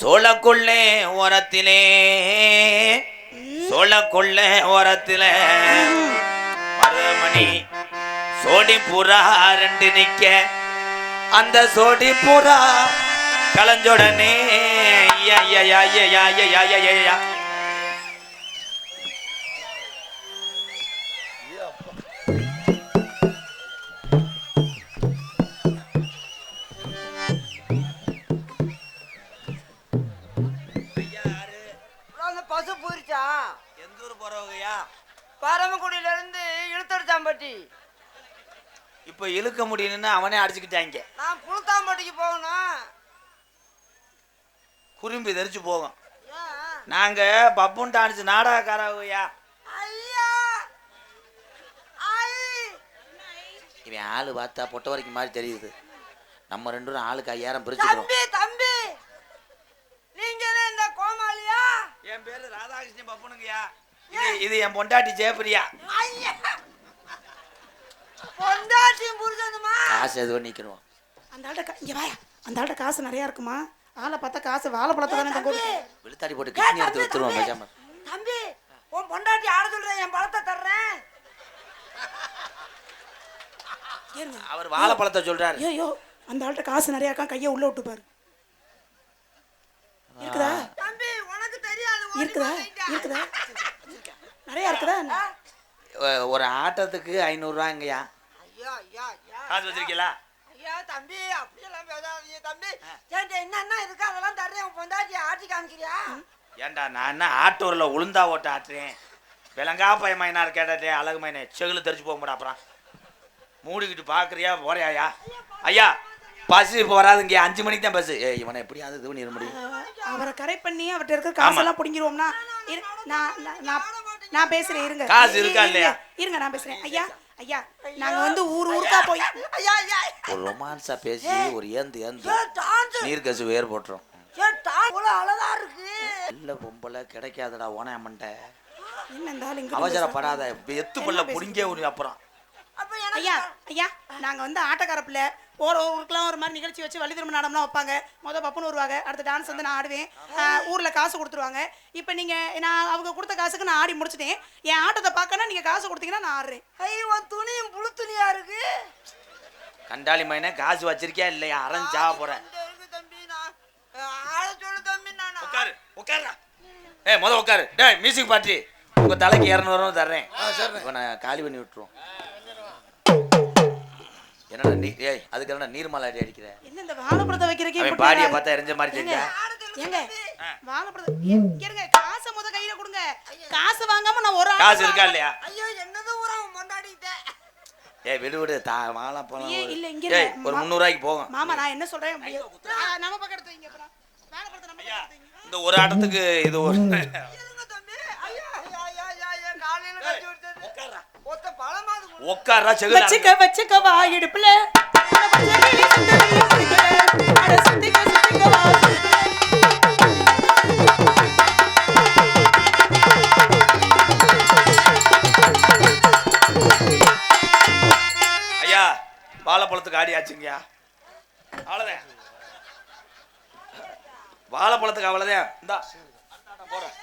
சோழக்குள்ளே ஓரத்திலே. சோழக்குள்ளே ஓரத்திலே. மருதமணி சோடி புறா ரெண்டு நிக்க. அந்த சோடி புறா கலஞ்சொடனே ஐயா, ஐயா, ஐயா, ஐயா, ஐயா, ஐயா, ஊர் போறவங்கய்யா பரமக்குடியில இருந்து இழுத்தடிச்சாம்பட்டி இப்போ இழுக்க முடியணும்னு அவனே அடிச்சுக்கிட்டாங்க. நான் புளுத்தாம்பட்டிக்கு போகணும். குறும்பி தெரிச்சு போகும்? நாங்க பப்புன் டான்ஸ் நாடகக்காரவையா? இவன் ஆளு பார்த்தா பொட்ட வரைக்கும் மாதிரி தெரியுது. நம்ம ரெண்டு பேரும் ஆளுக்கு ஐயாயிரம் பிரிச்சுக்கிறோம். தம்பி தம்பி. நீங்க என்ன இந்த கோமாளியா? என் பேரு ராதாகிருஷ்ணன் பப்புனுங்கய்யா. இது இது என் பொண்டாட்டி ஜெயபிரியா ஐயா. பொண்டாட்டியும் புரிஞ்சதுமா காசு எதுவும் நிக்கணும் அந்த ஆள்கிட்ட கா- இங்க வாயா. அந்த ஆள்கிட்ட காசு நிறைய இருக்குமா? ஆளை பார்த்தா காசு வாழைப்பழத்தை தானே தங்க விழுத்தாடி போட்டு கிட்னி எடுத்து தம்பி, வித்துருவோம் தம்பி. பேசாம. தம்பி உன் பொண்டாட்டி ஆட சொல்றேன் என் பழத்தை தர்றேன். அவர் வாழைப்பழத்தை சொல்றாரு. ஐயோ அந்த ஆள்கிட்ட காசு நிறைய இருக்கா கையை உள்ள விட்டு பாரு. இருக்குதா? தம்பி உனக்கு தெரியாது ஓடி இருக்குதா. இருக்குதா? நிறைய இருக்குதா ஒரு ஆட்டத்துக்கு ஐநூறுரூவாங்கய்யா ஐயா ஐயா ஐயா. காசு வச்சிருக்கீங்களா? ஐயா தம்பி அப்படியெல்லாம் பேசாதீங்க தம்பி. ஏன்டா என்னென்ன இருக்கு? அதெல்லாம் தர்றேன். உன் பொண்டாட்டி ஆட்டி காமிக்கிறியா? ஏன்டா நான் என்ன ஆட்டூரில் உளுந்தா ஓட்ட ஆட்டுறேன்? விலங்கா பய மைனார் கேட்டே அழகு மைனே. செகுலு தெரிச்சு போக முடியும் அப்புறம். மூடிக்கிட்டு பார்க்குறியா போறியாயா? ஐயா பஸ் இப்போ வராதுங்க. அஞ்சு மணிக்கு தான் பஸ். ஏ இவனை எப்படியாவது இது பண்ணிட முடியும். அவரை கரெக்ட் பண்ணி அவர்கிட்ட இருக்கிற காசெல்லாம் பிடிங்கிருவோம்னா நான்- நான் பேசுறேன் இருங்க. காசு இரு- இருக்கா இல்லையா? இருங்க. நான் பேசுறேன். ஐயா ஐயா நாங்க வந்து ஊர் ஊருக்கா போய் ஐயா ஐயா. ஒரு ரொமான்ஸா பேசி ஒரு ஏந்து ஏந்து. நீர் கசு வேர் போட்டுரும். அழகா இருக்கு. இல்ல பொம்பளை கிடைக்காதடா ஓன அம்மன்ட்ட. அவசரப்படாத எத்து பல்ல புடிங்கே ஒரு அப்புறம். ஐயா ஐயா நாங்க வந்து ஆட்டக்கார பிள்ளை. போற ஊருக்குலாம் ஒரு மாதிரி நிகழ்ச்சி வச்சு வள்ளி திரும்ப நாடம்லாம் வைப்பாங்க. முத பப்புன்னு வருவாங்க. அடுத்த டான்ஸ் வந்து நான் ஆடுவேன். ஊர்ல காசு கொடுத்துருவாங்க. இப்போ நீங்க நான் அவங்க கொடுத்த காசுக்கு நான் ஆடி முடிச்சிட்டேன். என் ஆட்டத்தை பார்க்கணும் நீங்க காசு கொடுத்தீங்கன்னா நான் ஆடுறேன். ஐயோ துணியும் புழு துணியா இருக்கு? கண்டாளி மைனே காசு வச்சிருக்கியா இல்லையா? அரைஞ்சா போறேன் இந்த இருக்கு தம்பி நான் ஆட சொல்லு தம்பி நான்? உட்காரு உட்காருடா. ஏய் முத உட்காரு. டேய் மியூசிக் பார்ட்டி உங்க தலைக்கு இரநூறுவா தர்றேன். இவனை காலி பண்ணி விட்டுருவோம். என்னடா நீ ஏய் அதுக்கு மாலை அடி அடிக்கிற? என்ன இந்த வாழைப்பழத்தை வைக்கிறக்கே அவன் பாடியை? பார்த்தா எரிஞ்ச மாதிரி ஏங்க காசை முத கையில கொடுங்க. காசு வாங்காம நான் ஒரு காசு இருக்கா இல்லையா? ஐயோ என்னது பொண்டாட்டிக்கிட்ட ஏய் விடு விடு தா வாழை போலாம் ஏய், இல்ல, இங்க ஏய். ஒரு மா- முந்நூறுவாய்க்கு போகும் மாமா நான் என்ன சொல்றேன்? நம்ம பக்கம் எடுத்து வைங்க அப்புறம். வாழைப்பழத்தை நம்ம பக்கம் எடுத்து வைங்க. இந்த ஒரு ஆட்டத்துக்கு இது ஒரு ஐயா ஐயா ஐயா ஐயா ஐயா காலையில கட்டி விட்டது ஒத்த பழமாது கொடு. உட்காரா செகுலா வச்சுக்க வச்சுக்க வா இடுப்புல. சுத்திக்க சுத்திக்க வா. ஐயா வாழைப்பழத்துக்கு ஆடி ஆச்சுங்கய்யா. அவ்வளோதான் வாழைப்பழத்துக்கு அவ்வளோதான் இந்தா. நான் போறேன்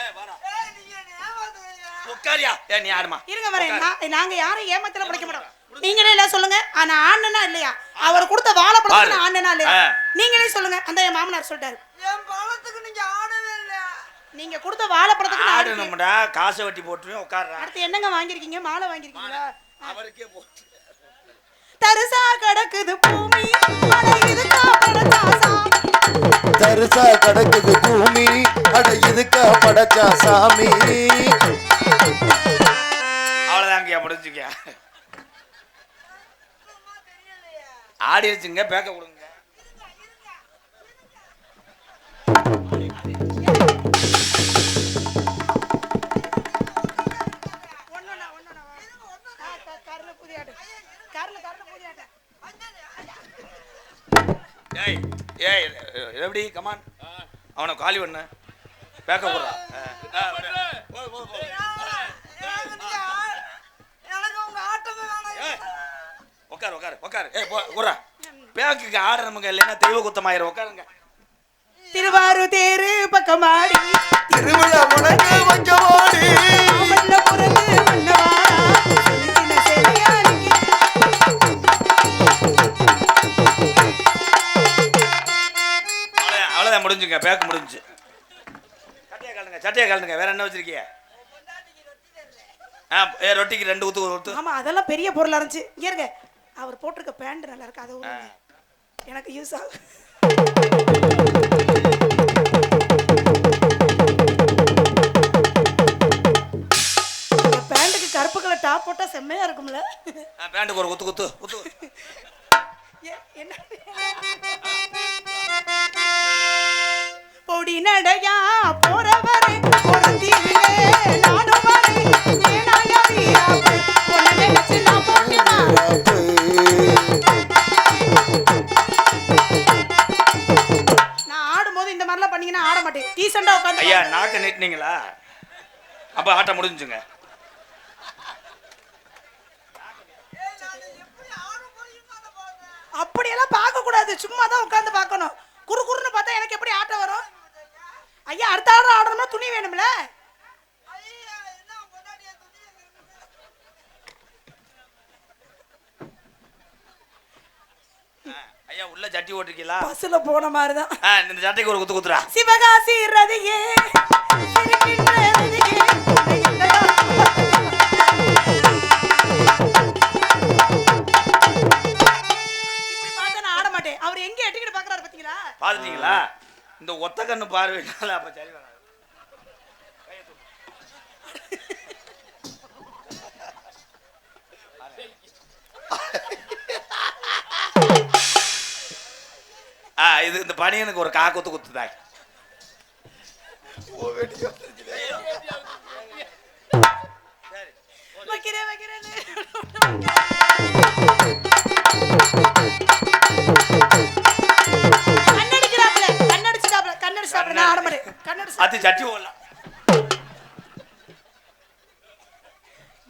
ஏய், வாடா. ஏய், நீங்க என்னை ஏமாத்துறீங்க. உட்காரியா? ஏ நீ ஆடுமா இருங்க வரேன் நாங்க யாரும் ஏமாத்தல பிடிக்க மாட்டோம். நீங்களே இல்ல சொல்லுங்க. ஆனா ஆண்ணனா இல்லையா? அவர் கொடுத்த வாழைப்பழத்துக்கு நான் ஆண்ணனா இல்லையா. நீங்களே சொல்லுங்க. அந்த என் மாமனார் சொல்லிட்டாரு. என் பழத்துக்கு நீங்க ஆடவே இல்ல. நீங்க கொடுத்த நான் ஆடுவேன். ஆடணும்டா காசை வட்டி போட்டுருவேன் உட்கார்றா. அடுத்து என்னங்க வாங்கிருக்கீங்க மாலை வாங்கிருக்கீங்களா அவருக்கே போட்டு. தரிசா கிடக்குது பூமி. அட இதுக்கா படைச்சா சாமி. தரிசா கடக்குது பூமி. அட இதுக்கா படைச்சா சாமி அவ்வளோதாங்கய்யா முடிஞ்சுக்கயா ஆடிடுச்சுங்க பேக்க கொடுங்க ஏய் ஏய் எப்படி கமான் அவனை காலி பண்ண பேக்கப் போடுறான் உட்காரு உட்காரு உட்காரு ஏ உரா பேக்குக்கு இல்லைன்னா தெய்வ குத்தமாயிரும். உட்காருங்க திருவாரு தேரு பக்கமாடி. திருவிழா முழங்க வஞ்சமாடி முடிஞ்சுங்க. பேக்கு முடிஞ்சு. சட்டையை கலந்துங்க சட்டையை கலந்துங்க வேற என்ன வச்சிருக்கீங்க ரொட்டிக்கு ரெண்டு ஊத்து ஊத்து. ஆமா அதெல்லாம் பெரிய பொருளா இருந்துச்சு. இங்க இருங்க. அவர் போட்டிருக்க பேண்ட் நல்லா இருக்கு? அதை. எனக்கு யூஸ் ஆகும் பேண்ட்டுக்கு கருப்பு கலர் டாப் போட்டா செம்மையா இருக்கும்ல. பேண்ட்டுக்கு ஒரு குத்து குத்து குத்து என்ன? பொடி நடையா போறவரே நானும் நான் இந்த ஐயா நாக்க அப்ப ஆட்டம் முடிஞ்சுங்க அப்படியெல்லாம் பார்க்க கூடாது சும்மா தான் உட்காந்து பார்க்கணும். குறு குறுன்னு பார்த்தா எனக்கு எப்படி ஆட்டம் வரும்? ஐயா அடுத்த ஆடம் ஆடணும்னா துணி வேணும்ல ஐயா என்ன பொண்டாட்டியா துணி எங்க இருக்குது? ஆ, உள்ள சட்டி ஓட்டிருக்கீங்களா? பஸ்ல போன மாதிரி தான் இந்த சட்டைக்கு ஒரு குத்து குத்துறா. சிவகாசி ரதியே அவர் எங்க எட்டிக்கிட்டு பாக்குறாரு பாத்தீங்களா? பாத்துட்டீங்களா? இந்த ஒத்த கண்ணு பார்வையினால அப்ப சரி ஆ இது இந்த பனியனுக்கு ஒரு கா குத்து குத்துதாய் வைக்கிறேன் கண்ணடிச்சு அது சட்டி ஓடலாம்.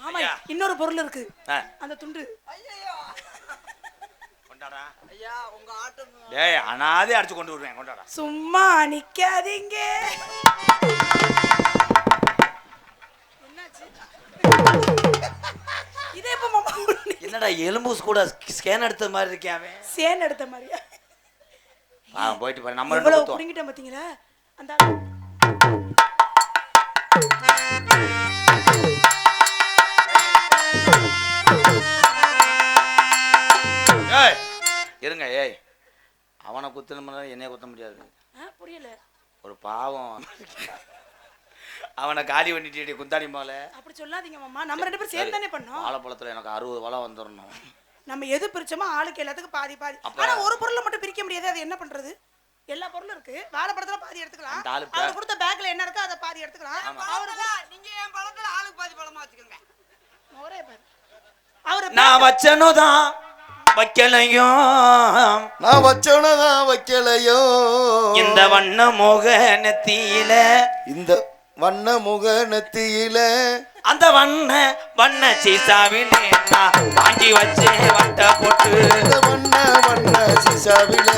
மாமா. இன்னொரு பொருள் இருக்கு. அந்த துண்டு. ஐயையோ. கொண்டாடா டேய் அனாதே அடிச்சு கொண்டு வருவேன் கொண்டாடா. சும்மா நிக்காதீங்க. என்னாச்சு? இதே எப்ப மாமா என்னடா எலும்பு கூட ஸ்கேன் எடுத்த மாதிரி இருக்கேன் அவன். சேன் எடுத்த மாதிரியா? ஆ போயிட்டு பாரு நம்ம ரெண்டு குத்துவோம் புடுங்கிட்டேன் பாத்தீங்களா? அந்த இருங்க ஏய். அவனை குத்தணும்னா என்னைய குத்த முடியாது. புரியல. ஒரு பாவம். அவனை காலி பண்ணிட்டு குந்தாடி மேல. அப்படி சொல்லாதீங்க மாமா. நம்ம ரெண்டு பேரும் சேர்ந்து தானே பண்ணோம். வாழைப்பழத்துல எனக்கு அறுபது வளம் வந்துடணும் நம்ம எது பிரிச்சோமோ ஆளுக்கு எல்லாத்துக்கும் பாதி பாதி. ஆனா ஒரு பொருளை மட்டும் பிரிக்க முடியாது. அது என்ன பண்றது? எல்லா பொருளும் இருக்கு. வாழைப்பழத்துல பாதி எடுத்துக்கலாம். அவர் கொடுத்த பேக்ல என்ன இருக்கோ அதை பாதி எடுத்துக்கலாம். அவர் பழத்துல நீங்க என் பழத்துல ஆளுக்கு பாதி பழமா வச்சுக்கோங்க. ஒரே பாதி அவர் நான் வச்சனு தான். வைக்கலையும். நான் வச்சவனதான் வைக்கலையோ? இந்த வண்ண மோக நெத்தியில. இந்த வண்ண முக நெத்தியில. அந்த வண்ண வண்ண சீசாவிலே நான் வாங்கி வச்சேன் வட்ட போட்டு. இந்த வண்ண வண்ண சீசாவில.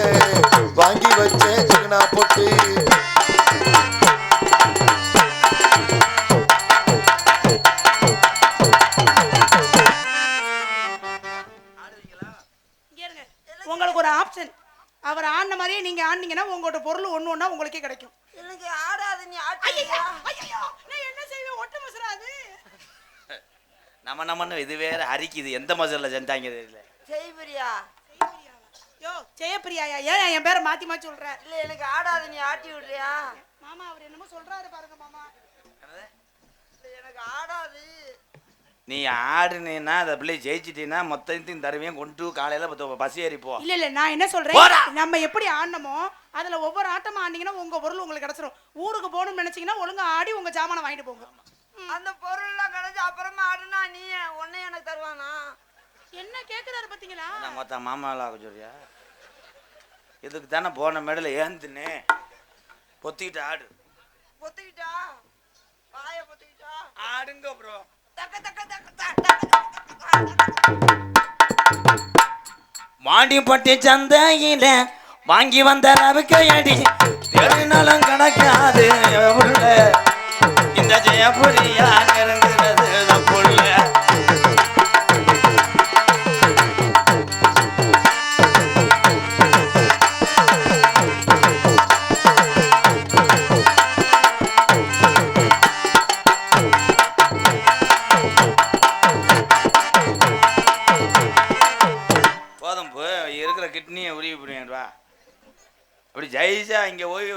அவர் ஆடின மாதிரியே நீங்க ஆடினீங்கன்னா உங்களோட பொருள் ஒண்ணு ஒண்ணா உங்களுக்கே கிடைக்கும். எனக்கு ஆடாது நீ ஐயையோ, நான் என்ன செய்வேன்? ஒட்ட மசுராது நம்ம நம்மன்னு இது வேற அரிக்குது. எந்த மசாலா செஞ்சாங்க தெரியல. செய்விரியா யோ ஜெயப்பிரியாயா ஏன் என் பேரை மாத்தி மாத்தி சொல்ற? இல்ல எனக்கு ஆடாது நீ ஆட்டி விடுறியா? மாமா அவர் என்னமோ சொல்றாரு பாருங்க மாமா. இல்ல எனக்கு ஆடாது. நீ ஆடுனீன்னா அந்த பிள்ளை ஜெயிச்சிட்டீங்கன்னா மொத்தத்தையும் தருவையும் கொண்டு காலையில பத்து பஸ் ஏறி போ. இல்ல இல்ல நான் என்ன. சொல்றேன்? நம்ம எப்படி ஆடணுமோ அதுல ஒவ்வொரு ஆட்டமா ஆடினீங்கன்னா உங்க பொருள் உங்களுக்கு கிடைச்சிரும். ஊருக்கு போகணும்னு நினைச்சீங்கன்னா ஒழுங்கா ஆடி உங்க ஜாமானை வாங்கிட்டு போங்க. அந்த பொருள் எல்லாம் கிடைச்சு அப்புறமா ஆடுனா நீ உன்னை எனக்கு தருவானா? என்ன கேக்குறாரு பாத்தீங்களா? நான் மொத்த மாமாவில் சொல்றியா? இதுக்கு தானே போன மேடல ஏந்துன்னு பொத்திக்கிட்டு ஆடு. பொத்துக்கிட்டா? வாய பொத்துக்கிட்டா? ஆடுங்க ப்ரோ தக்க தக்க. தக்க சந்தையில வாங்கி வந்த ரவிக்கையடி தெருநலம் கணக்காது எவ்வள. இந்த ஜெயபுரியா நெருங்குறது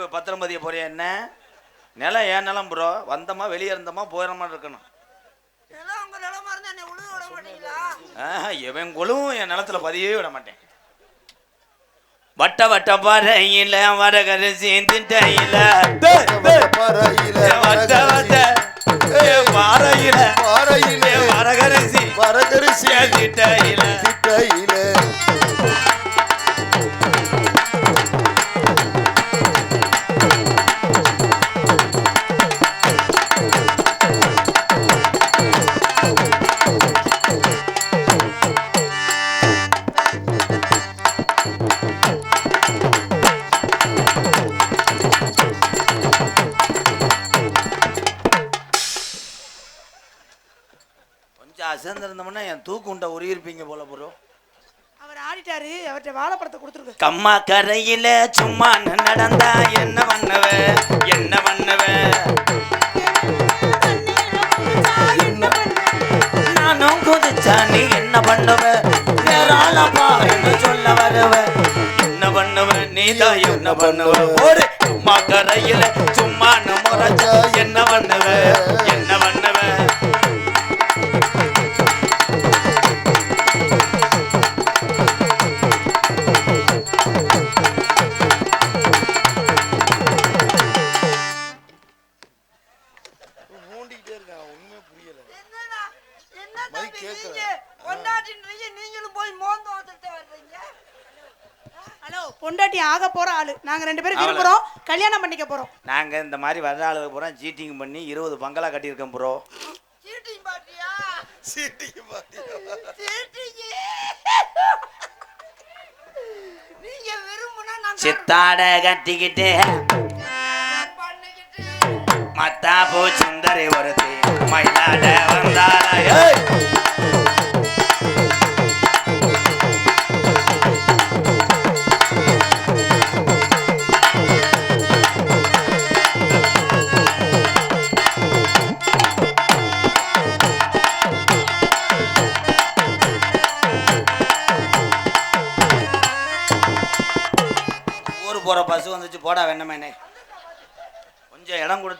பத்திரம் பதிய போறியா என்ன நிலம் ஏன் நிலம் ப்ரோ வந்தோமா வெளியே இருந்தோமா போயிடமா இருக்கணும் ஏன்னா உங்க நிலமா இருந்தா என்னை உழுவ விட மாட்டீங்களா ஆஹா, இவன் கொழுவும் என் நிலத்துல பதியவே விட மாட்டேன் வட்ட வட்ட பாறையில வரகரிசி திட்டையில பறையில வட்ட வட்ட பாறையில பாறையில வரகரிசி வரகரிசி திட்டையில திட்டையில அசந்திருந்தோம்னா என் தூக்கு உண்டை உருகிருப்பீங்க போல ப்ரோ அவர் ஆடிட்டாரு அவர்கிட்ட வாழைப்பழத்தை கொடுத்துருக்கு கம்மா கரையில சும்மா நடந்தா என்ன பண்ணுவ? என்ன பண்ணுவ? நானும் குதிச்சா நீ என்ன பண்ணுவ? வேறால பாருன்னு சொல்ல வருவ. என்ன பண்ணுவ? நீதான் என்ன பண்ணுவ? ஒரு கம்மா கரையில சும்மா முறைச்சா என்ன பண்ணுவ? என்ன பண்ணுவ? நாங்க ரெண்டு பேரும் விரும்புறோம். கல்யாணம் பண்ணிக்க போறோம். நாங்க இந்த மாதிரி வர்ற ஆளுக்கு பூரா சீட்டிங் பண்ணி இருபது பங்களா கட்டியிருக்கோம் ப்ரோ சீட்டிங் பாட்டியா சீட்டிக்கு பாத்தியா சீட்டிங் நீங்க விரும்புனா நான் சித்தாட கட்டிக்கிட்டு பண்ணிக்கிட்டு மத்தாப்பூ சுந்தரி ஒருத்தி மயிலாட வந்தாளா? ஏய்!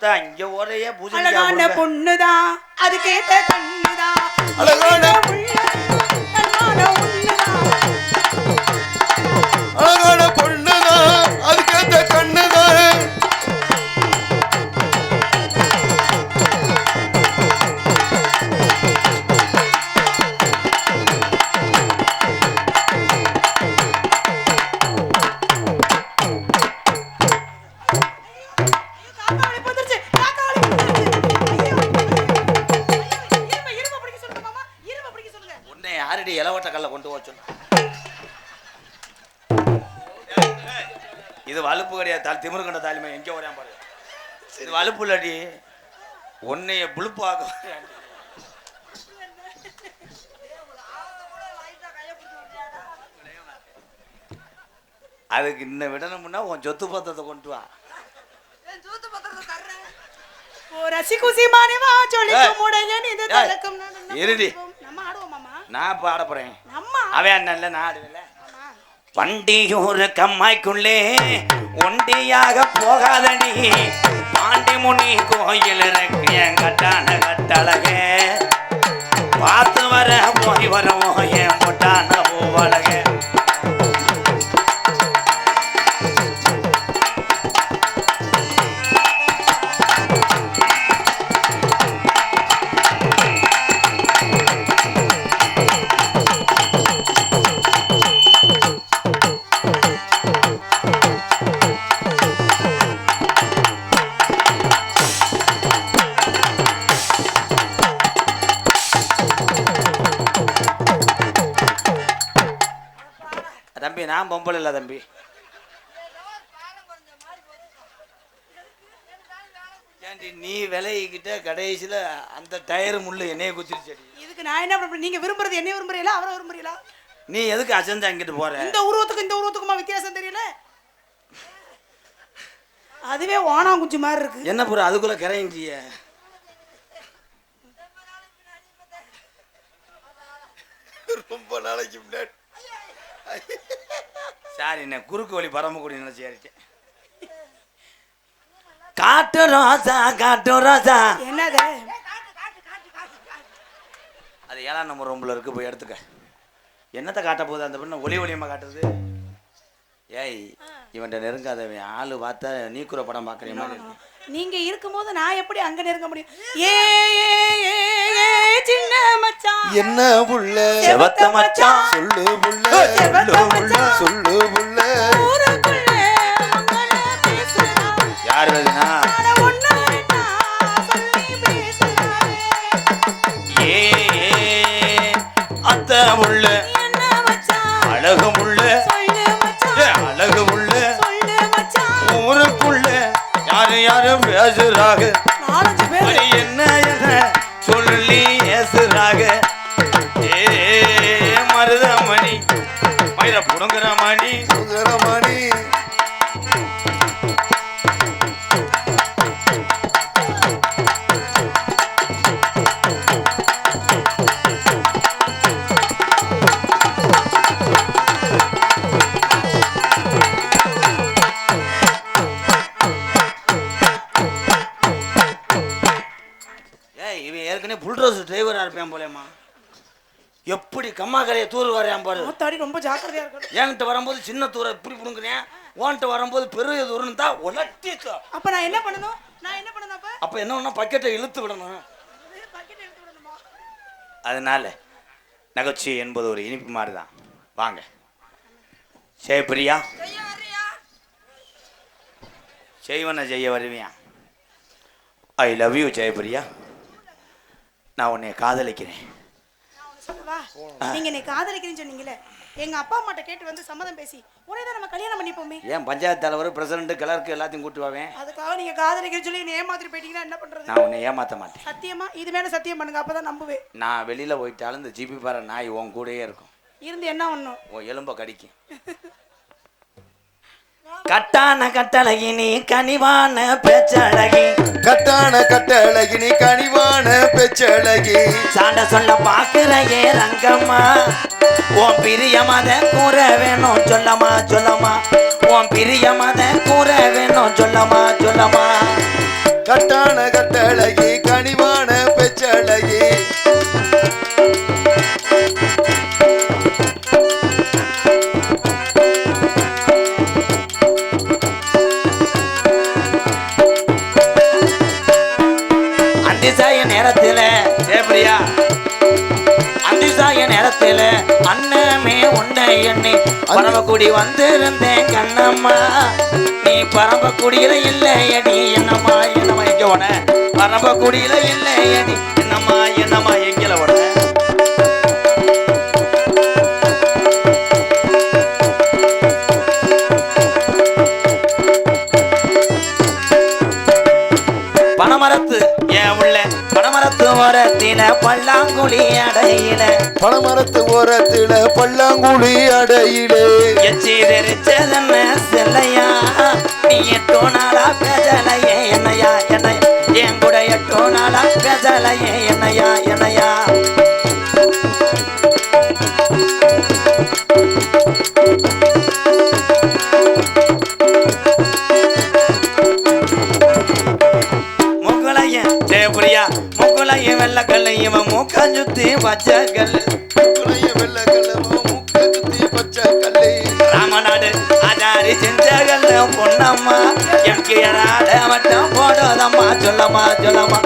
கொடுத்தா இங்க ஓரையே பூஜை அழகான பொண்ணுதான் அதுக்கேத்த கண்ணுதான் அழகான அழகான திமிரு கண்ட தாலிமை எங்க ஓடியா பாரு. இது வலுப்பு இல்லடி உன்னைய புழுப்பாக அதுக்கு இன்னும் விடணும்னா உன் சொத்து பத்திரத்தை கொண்டு வா. இருடி. நான் ஆட போறேன். அவன் அண்ணன்ல நான் ஆடுவேன்ல ஆமா. வண்டியூர் கம்மாய்க்குள்ளே. ஒண்டியாக போகாதடி. பாண்டி முனி கோயில் இருக்கு என் கட்டான கட்டழகே. பார்த்து வர போய் வருவோம் என் முட்டான பூவழகே. நான் பொம்பளை இல்லை தம்பி. ஏன்டி நீ விலைகிட்ட கடைசியில் அந்த டயர் முள்ளு என்னைய குத்திருச்சடி. இதுக்கு நான் என்ன பண்ண நீங்க விரும்புறது என்ன விரும்புறீங்களா? அவரை விரும்புறீங்களா? நீ எதுக்கு அசந்து அங்கிட்டு போற? இந்த உருவத்துக்கு இந்த உருவத்துக்குமா வித்தியாசம் தெரியல? அதுவே ஓனாங்குச்சி மாதிரி இருக்கு. என்ன புற அதுக்குள்ள கரைஞ்சிய? ரொம்ப நாளைக்கு முன்னாடி சாரி என்ன குறுக்கு வழி பரமக்குடி நினைச்சேன் காட்டு ரோசா காட்டு ரோசா. என்னது? அது ஏழாம் நம்பர் ரூம்ல இருக்கு போய் எடுத்துக்க. என்னத்தை காட்ட போகுது அந்த பொண்ணு? ஒளி ஒளியமா காட்டுறது? ஏய் இவன்ட்ட நெருங்காதவன். ஆளு பார்த்தா நீக்குற படம் பார்க்குற மாதிரி இருக்கு. நீங்க இருக்கும்போது நான் எப்படி அங்க நெருங்க முடியும்? ஏ, ஏ, ஏ, சின்ன மச்சான். என்ன புள்ள செவத்த மச்சான். சொல்லு புள்ள செவத்த மச்சான். சொல்லு ஊருக்குள்ள. யார் அத்தை முள்ள அழகு முள்ள ஏய் இவன் ஏற்கனவே புல்ரோஸ் டிரைவரா இருப்பேன் போலேம்மா எப்படி கம்மா கரையை தூர் வரையான் பாரு. ஆத்தாடி ரொம்ப ஜாக்கிரதையா இருக்கணும். என்கிட்ட வரும்போது சின்ன தூரை இப்படி பிடுங்குறேன் உன்கிட்ட வரும்போது பெரிய தூரம் தான் உலட்டி அப்ப நான் என்ன பண்ணணும்? நான் என்ன பண்ணணும் அப்ப? அப்ப என்ன ஒண்ணா பக்கெட்டை இழுத்து விடணும். அதனால நகைச்சுவை என்பது ஒரு இனிப்பு மாதிரி தான் வாங்க ஜெயபிரியா செய்வன செய்ய வருவியா ஐ லவ் யூ ஜெயபிரியா நான் உன்னை காதலிக்கிறேன். சொல்லவா? நீங்க என்னை காதலிக்கிறேன்னு சொன்னீங்கல்ல. எங்க அப்பா அம்மாட்ட கேட்டு வந்து சம்மதம் பேசி உடனே தான் நம்ம கல்யாணம் பண்ணிப்போமே. ஏன் பஞ்சாயத்து தலைவர் பிரசிடண்ட் கிளர்க்கு எல்லாத்தையும் கூட்டு வாவேன்? அதுக்காக நீங்க காதலிக்கிறேன்னு சொல்லி என்னை ஏமாத்திட்டு போயிட்டீங்கன்னா என்ன பண்றது? நான் உன்னை ஏமாத்த மாட்டேன். சத்தியமா? இது மேல சத்தியம் பண்ணுங்க அப்பதான் நம்புவேன். நான் வெளியில போயிட்டாலும் இந்த ஜிபி பாரு நாய் உன் கூடயே இருக்கும். இருந்து என்ன ஒண்ணும்? உன் எலும்ப கடிக்கும். கட்டான கட்டழகி நீ கனிவான பேச்சழகி. கட்டான கட்டழகி நீ கனிவான பெச்சழகி. சாண்ட சொல்ல பாக்குறையே ரங்கம்மா. உன் பிரியமத கூற வேணும் சொல்லமா சொல்லமா. உன் பிரியமத கூற வேணும் சொல்லமா சொல்லமா. கட்டான கட்டழகி கனிவான நேரத்துல ஜெயபிரியா என் இடத்துல அண்ணமே உன்னை எண்ணி பரமக்குடி வந்திருந்தேன் கண்ணம்மா. நீ பரமக்குடியில இல்லையடி என்னம்மா என்னம்மா எங்க உன? பரமக்குடியில இல்லையடி என்னம்மா என்னம்மா எங்கல உன? பல்லாங்குழி அடையில. பனமரத்து ஓரத்தில பல்லாங்குழி அடையிலே. எச்சி தெரிச்சதென்ன செல்லையா நீ எட்டோ நாளா பேசலையே என்னையா என்னை என் கூட எட்டோ நாளா பேசலையே என்னையா என்னையா? வெள்ளக்கல்ல இவன் மூக்க சுத்தி பச்சை கல்லு குலைய வெள்ளக்கல்லமோ முக்க குத்தி பச்சை கல்லை ராமநாடு அதாரி செஞ்சகல் பொன்னம்மா எனக்கு எனாட வட்டம் போடாதம்மா சொல்லம்மா சொல்லம்மா.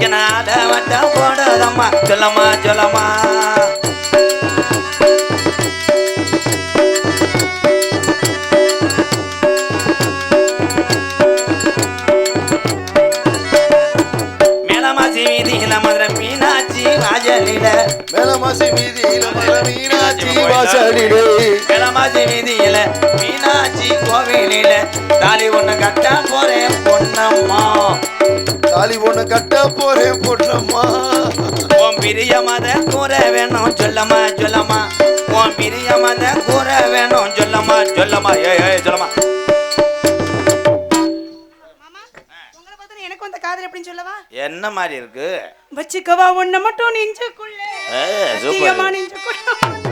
எனாட வட்டம் போடாதம்மா சொல்லம்மா சொல்லம்மா. சொல்லமா சொல்லமா உன் பிரியமத கூற வேணும். சொல்லமா சொல்லமா ஏ ஏ சொல்லமா என்ன மாதிரி இருக்கு? வச்சுக்கவா ஒன்ன மட்டும் நெஞ்சுக்குள்ளே. சூப்பர். நெஞ்சுக்குள்ள.